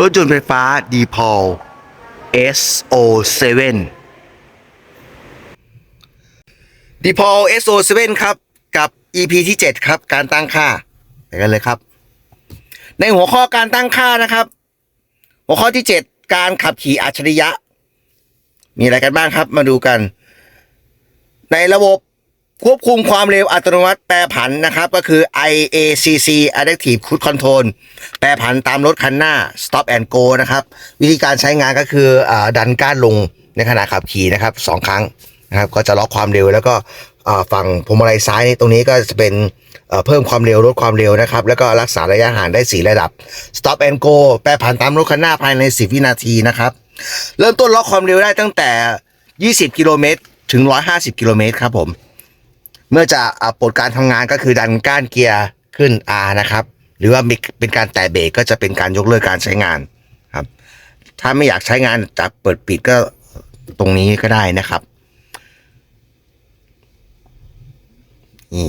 รถยนต์ไฟฟ้า d p o l SO7 d p o l SO7 ครับ กับ EP ที่ 7 ครับ การตั้งค่าไปกันเลยครับ ในหัวข้อการตั้งค่านะครับ หัวข้อที่ 7 การขับขี่อัจฉริยะ มีอะไรกันบ้างครับ มาดูกัน ในระบบ ควบคุมความเร็วอัตโนมัติแปรผันนะครับก็คือ IACC Adaptive Cruise Control แปรผันตามรถคันหน้า Stop and Go นะครับ วิธีการใช้งานก็คืออดันก้านลงในขณะขับขี่นะครับสองครั้งนะครับก็จะล็อกความเร็วแล้วก็ฝั่งพวงมาลัยซ้ายนี่ตรงนี้ก็จะเป็นเอ่อเพิ่มความเร็วลดความเร็วนะครับ แล้วก็รักษาระยะห่างได้ 4 ระดับ Stop and Go แปรผันตามรถคันหน้าภายใน 10 วินาทีนะครับ เริ่มต้นล็อกความเร็วได้ตั้งแต่ 20 กิโลเมตรถึง 150 กิโลเมตรครับผม เมื่อจะอ่าปลดการทำงานก็คือดันก้านเกียร์ขึ้น R นะครับ หรือว่ามีเป็นการแตะเบรกก็จะเป็นการยกเลิกการใช้งานครับ ถ้าไม่อยากใช้งานจะเปิดปิดก็ตรงนี้ก็ได้นะครับนี่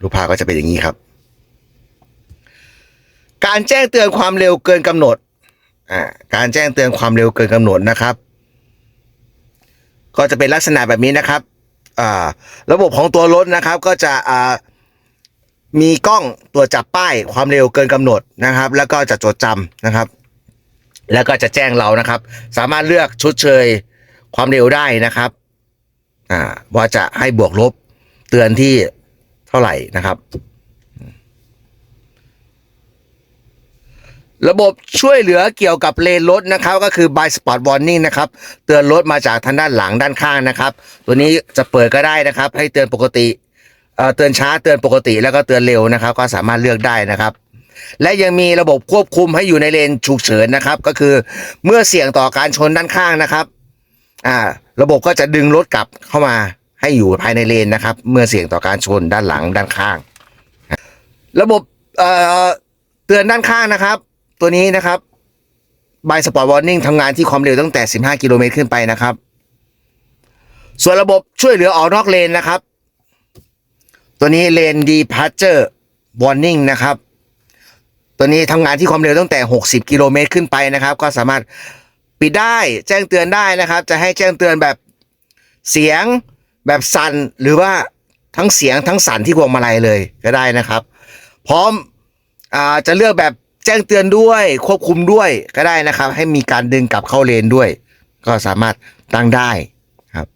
รูปภาพก็จะเป็นอย่างนี้ครับ การแจ้งเตือนความเร็วเกินกำหนดอ่าการแจ้งเตือนความเร็วเกินกำหนดนะครับ ก็จะเป็นลักษณะแบบนี้นะครับ อ่า ระบบของตัวรถนะครับ ก็จะอ่ามีกล้องตรวจจับป้ายความเร็วเกินกำหนดนะครับ แล้วก็จะจดจำนะครับ แล้วก็จะแจ้งเรานะครับ สามารถเลือกชดเชยความเร็วได้นะครับ อ่าว่าจะให้บวกลบเตือนที่เท่าไหร่นะครับ ระบบช่วยเหลือเกี่ยวกับเลนรถนะครับ ก็คือ by spot warning นะครับเตือนรถมาจากทางด้านหลังด้านข้างนะครับ ตัวนี้จะเปิดก็ได้นะครับ ให้เตือนปกติเตือนช้าเตือนปกติแล้วก็เตือนเร็วนะครับ ก็สามารถเลือกได้นะครับ และยังมีระบบควบคุมให้อยู่ในเลนฉุกเฉินนะครับ ก็คือเมื่อเสี่ยงต่อการชนด้านข้างนะครับอ่าระบบก็จะดึงรถกลับเข้ามาให้อยู่ภายในเลนนะครับ เมื่อเสี่ยงต่อการชนด้านหลังด้านข้าง ระบบเเตือนด้านข้างนะครับ ตัวนี้นะครับบายสปอร์ตวอร์นิ่งทำงานที่ความเร็วตั้งแต่ 15 กิโลเมตรขึ้นไปนะครับ ส่วนระบบช่วยเหลือออกนอกเลนนะครับ ตัวนี้เลนดีพาร์เจอร์วอร์นิ่งนะครับ ตัวนี้ทำงานที่ความเร็วตั้งแต่ 60 กิโลเมตรขึ้นไปนะครับ ก็สามารถปิดได้แจ้งเตือนได้นะครับ จะให้แจ้งเตือนแบบเสียงแบบสั่นหรือว่าทั้งเสียงทั้งสั่นที่พวงมาลัยเลยก็ได้นะครับ พร้อมอจะเลือกแบบ แจ้งเตือนด้วยควบคุมด้วยก็ได้นะครับ ให้มีการดึงกลับเข้าเลนด้วย ก็สามารถตั้งได้ครับ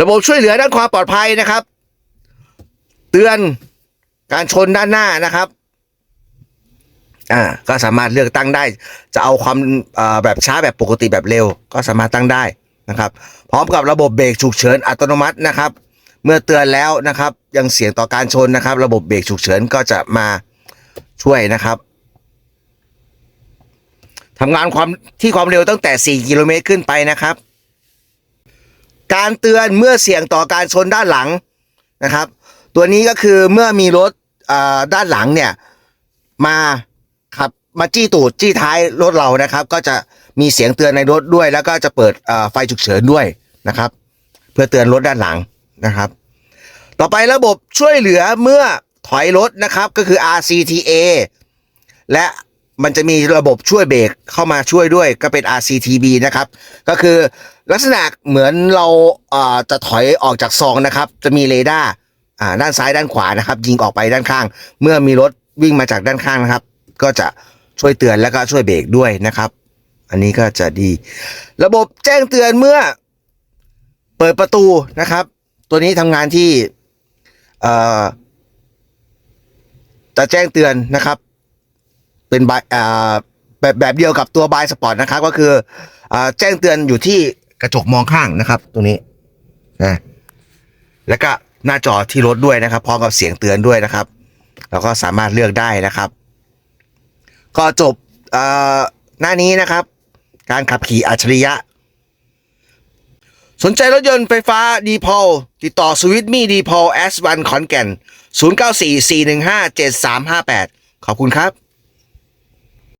ระบบช่วยเหลือด้านความปลอดภัยนะครับ เตือนการชนด้านหน้านะครับอ่าก็สามารถเลือกตั้งได้ จะเอาความแบบช้าแบบปกติแบบเร็ว ก็สามารถตั้งได้นะครับ พร้อมกับระบบเบรกฉุกเฉินอัตโนมัตินะครับ เมื่อเตือนแล้วนะครับ ยังเสี่ยงต่อการชนนะครับ ระบบเบรกฉุกเฉินก็จะมา ช่วยนะครับทำงานความที่ความเร็วตั้งแต่ 4 กิโลเมตรขึ้นไปนะครับ การเตือนเมื่อเสี่ยงต่อการชนด้านหลังนะครับ ตัวนี้ก็คือเมื่อมีรถด้านหลังเนี่ยมาขับมาจี้ตูดจี้ท้ายรถเรานะครับ ก็จะมีเสียงเตือนในรถด้วย แล้วก็จะเปิดไฟฉุกเฉินด้วยนะครับ เพื่อเตือนรถด้านหลังนะครับ ต่อไประบบช่วยเหลือเมื่อ ถอยรถนะครับก็คือ RCTA และมันจะมีระบบช่วยเบรกเข้ามาช่วยด้วยก็เป็น RCTB นะครับ ก็คือลักษณะเหมือนเราเอ่อจะถอยออกจากซองนะครับ จะมีเรดาร์ด้านซ้ายด้านขวานะครับ ยิงออกไปด้านข้าง เมื่อมีรถวิ่งมาจากด้านข้างนะครับ ก็จะช่วยเตือนแล้วก็ช่วยเบรกด้วยนะครับ อันนี้ก็จะดี ระบบแจ้งเตือนเมื่อเปิดประตูนะครับ ตัวนี้ทำงานที่เอ่อ จะแจ้งเตือนนะครับ เป็นใบแบบแบบเดียวกับตัวบายสปอร์ตนะครับ ก็คืออแจ้งเตือนอยู่ที่กระจกมองข้างนะครับ ตรงนี้นะแล้วก็หน้าจอที่รถด้วยนะครับ พร้อมกับเสียงเตือนด้วยนะครับแล้วก็สามารถเลือกได้นะครับ ก็จบหน้านี้นะครับ การขับขี่อัจฉริยะ สนใจรถยนต์ไฟฟ้าดีพอลติดต่อสวิตมี่ดีพอลแอสวันขอนแก่น 0944157358 ขอบคุณครับ